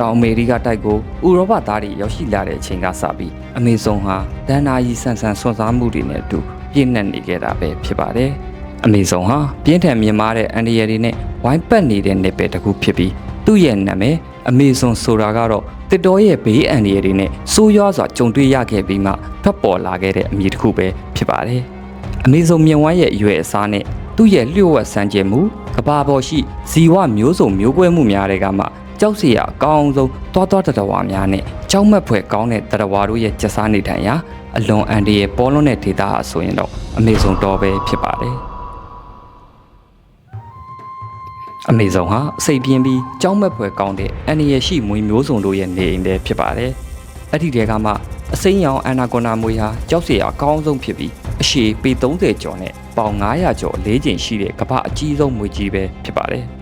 တောင်အမေရိကတိုက်ကိုဥရောပသားတွေရောက်ရှိလာတဲ့အချိန်ကစပြီးအမေဇုန်ဟာဒန်နာကြီးဆန်ဆန်ဆွန်စားမှုတွေနဲ့အတူပြည့်နှက်နေခဲ့တာပဲဖြစ်ပါတယ်။အမေဇုန်ဟာပြင်းထန်မြင့်မားတဲ့အန်ဒီရယ်တွေနဲ့ဝိုင်းပတ်နေတဲ့နယ်ပယ်တစ်ခုဖြစ်ပြီးသူ့ရဲ့နာမည်အမေဇုန်ဆိုတာကတော့တစ်တော်ရဲ့ဘေးအန်ဒီရယ်တွေနဲ့ဆိုးရွားစွာကြုံတွေ့ရခဲ့ပြီးမှဖတ်ပေါ်လာခဲ့တဲ့အမည်တစ်ခုပဲဖြစ်ပါတယ်။အမေဇုံမြင်ဝမ်းရဲ့အရွယ်အစားနဲ့သူ့ရဲ့လျှို့ဝှက်စံကျင်မှုကဘာပေါ်ရှိဇီဝမျိုးစုံမျိုးကွဲမှုများတွေကမှ ကြောက်စရာအကောင်းဆုံးတွားတွားတတဝါများနဲ့ကြောက်မက်ဖွယ်ကောင်းတဲ့တတဝါတို့ရဲ့ကျက်စားနေထိုင်ရာအလွန်အန်ဒီရဲ့ပေါ်လွန်တဲ့ဒေတာဟာဆိုရင်တော့အမေဇုံတော်ပဲဖြစ်ပါတယ်အမေဇုံဟာစိတ်ပြင်းပြီးကြောက်မက်ဖွယ်ကောင်းတဲ့အန်ဒီရဲ့ရှိမွေမျိုးစုံတို့ရဲ့နေအိမ်တွေဖြစ်ပါတယ်အဲ့ဒီတဲကမှအစိမ်းရောင်အနာကွန်နာမွေဟာကြောက်စရာအကောင်းဆုံးဖြစ်ပြီးအရှည်ပေ30ကျော်နဲ့ပေါင်900ကျော်အလေးချိန်ရှိတဲ့ကမ္ဘာအကြီးဆုံးမွေကြီးပဲဖြစ်ပါတယ်။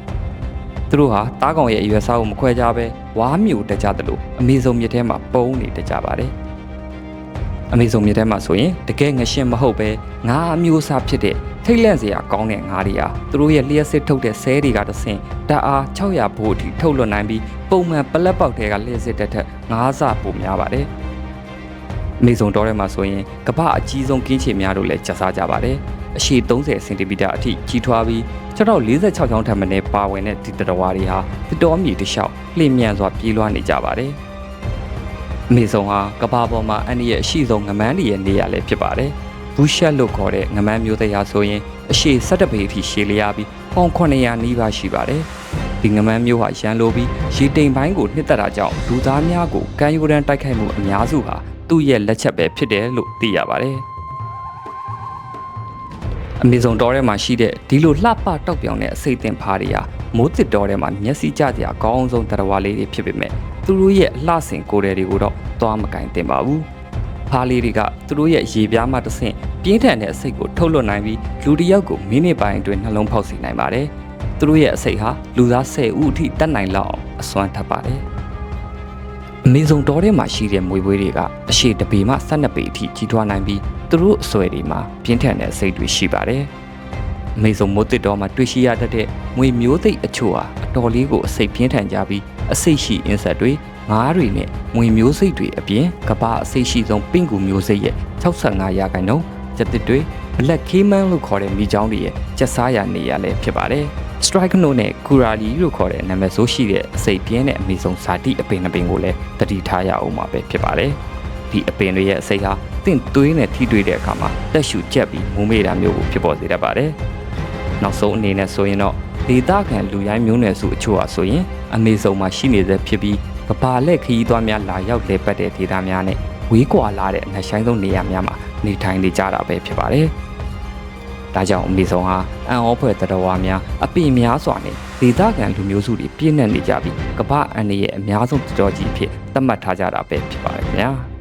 သူတို့ဟာတားကောင်ရဲ့အရွယ်စားကိုမခွဲကြပဲဝါမျိုးတက်ကြတယ်လို့အမေဇုံမြစ်ထဲမှာပုံနေတက်ကြပါတယ်။အမေဇုံမြစ်ထဲမှာဆိုရင်တကယ်ငရှင်မဟုတ်ပဲငါးအမျိုးအစားဖြစ်တဲ့ထိတ်လန့်စရာကောင်းတဲ့ငါးတွေဟာသူတို့ရဲ့လျှက်စစ်ထုတ်တဲ့ဆဲတွေကတဆင့်တအား600ဘို့အထိထုတ်လွှတ်နိုင်ပြီးပုံမှန်ပလက်ပေါက်တွေကလျှက်စစ်တက်ထက်9ဆပိုများပါတယ်။မေဇုံတော်ထဲမှာဆိုရင်ကမ္ဘာအကြီးဆုံးကင်းချေများတို့လည်းကျဆားကြပါတယ်။ အရှည်30စင်တီမီတာအထိကြီးထွားပြီး646ချောင်းထပ်မံနဲ့ပါဝင်တဲ့ဒီတတော်ဝါတွေဟာတစ်တော်မြေတစ်လျှောက်လှည့်မြန်စွာပြေးလွှားနေကြပါတယ်။မေဇုံဟာကမ္ဘာပေါ်မှာအန်ဒီရဲ့အရှိဆုံးငမန်းတွေရဲ့နေရာလည်းဖြစ်ပါတယ်။ဘူရှက်လို့ခေါ်တဲ့ငမန်းမျိုးတရားဆိုရင်အရှည်17ပေအထိရှည်လျားပြီးပေါင်900နီးပါးရှိပါတယ်။ဒီငမန်းမျိုးဟာရန်လိုပြီးရေတိမ်ပိုင်းကိုနှစ်သက်တာကြောင့်လူသားများကိုကမ်းရိုးတန်းတိုက်ခိုက်မှုအများစုဟာသူ့ရဲ့လက်ချက်ပဲဖြစ်တယ်လို့သိရပါတယ်။ အမေဇုံတော်ထဲမှာရှိတဲ့ဒီလိုလှပတောက်ပြောင်တဲ့အစိတ်တင်ဖားတွေဟာမိုးတစ်တော်ထဲမှာမျက်စိကျစရာအကောင်းဆုံးတရားဝါလေးတွေဖြစ်ပေမဲ့သူတို့ရဲ့အလှဆင်ကိုယ်တယ်တွေကိုတော့သွားမကင်တင်ပါဘူး။ဖားလေးတွေကသူတို့ရဲ့ရေပြားမှတစ်ဆင့်ပြင်းထန်တဲ့အစိတ်ကိုထုတ်လွှတ်နိုင်ပြီးလူတစ်ယောက်ကိုမိနစ်ပိုင်းအတွင်းနှလုံးဖောက်စေနိုင်ပါတယ်။သူတို့ရဲ့အစိတ်ဟာလူသား10ဦးအထိတတ်နိုင်လောက်အောင်အစွမ်းထပ်ပါတယ်။အမေဇုံတော်ထဲမှာရှိတဲ့မွေပွေးတွေကအရှိတပေမှ12ပေအထိကြီးထွားနိုင်ပြီး သူတို့အစွဲတွေမှာပြင်းထန်တဲ့အစိတ်တွေရှိပါတယ်။အမေဇုံမိုးတစ်တော်မှာတွေ့ရှိရတတ်တဲ့မွေမျိုးသိပ်အချို့ဟာအတော်လေးကိုအစိတ်ပြင်းထန်ကြပြီးအစိတ်ရှိအင်းဆက်တွေငါးတွေနဲ့မွေမျိုးစိတ်တွေအပြင်ကပ္ပအစိတ်ရှိဆုံးပင့်ကူမျိုးစိတ်ရဲ့65ရာခိုင်နှုန်းချက်တစ်တွေ black cayman လို့ခေါ်တဲ့မိချောင်းတွေရဲ့ကျက်စားရနေရလဲဖြစ်ပါတယ်။ strike note နဲ့ kurali လို့ခေါ်တဲ့နာမည်ဆိုးရှိတဲ့အစိတ်ပြင်းတဲ့အမေဆုံးဇာတိအပင်အပင်ကိုလည်းတတိထားရအောင်မှာပဲဖြစ်ပါတယ်။ ဒီအပင်တွေရဲ့အစိတ်ဟာတင့်သွေးနဲ့ထိတွေ့တဲ့အခါမှာတက်ရှူကျက်ပြီးမူးမေ့တာမျိုးကိုဖြစ်ပေါ်စေတတ်ပါတယ်။နောက်ဆုံးအနေနဲ့ဆိုရင်တော့ဒေတာခံလူရိုင်းမျိုးနွယ်စုအချို့ဟာဆိုရင်အမေဆုံးမှာရှိနေတဲ့ဖြစ်ပြီးကဘာလက်ခရီးသွားများလာရောက်လေပတ်တဲ့ဒေတာများနဲ့ဝေးကွာလာတဲ့အနှဆိုင်ဆုံးနေရာများမှာနေထိုင်နေကြတာပဲဖြစ်ပါတယ်။ဒါကြောင့်အမေဆုံးဟာအန်ဩဖွဲ့တတော်ဝါများအပင်များစွာနဲ့ဒေသခံလူမျိုးစုတွေပြည့်နှက်နေကြပြီးကမ္ဘာအန်ရဲ့အများဆုံးတော်ကြီးဖြစ်သတ်မှတ်ထားကြတာပဲဖြစ်ပါတယ်ခင်ဗျာ။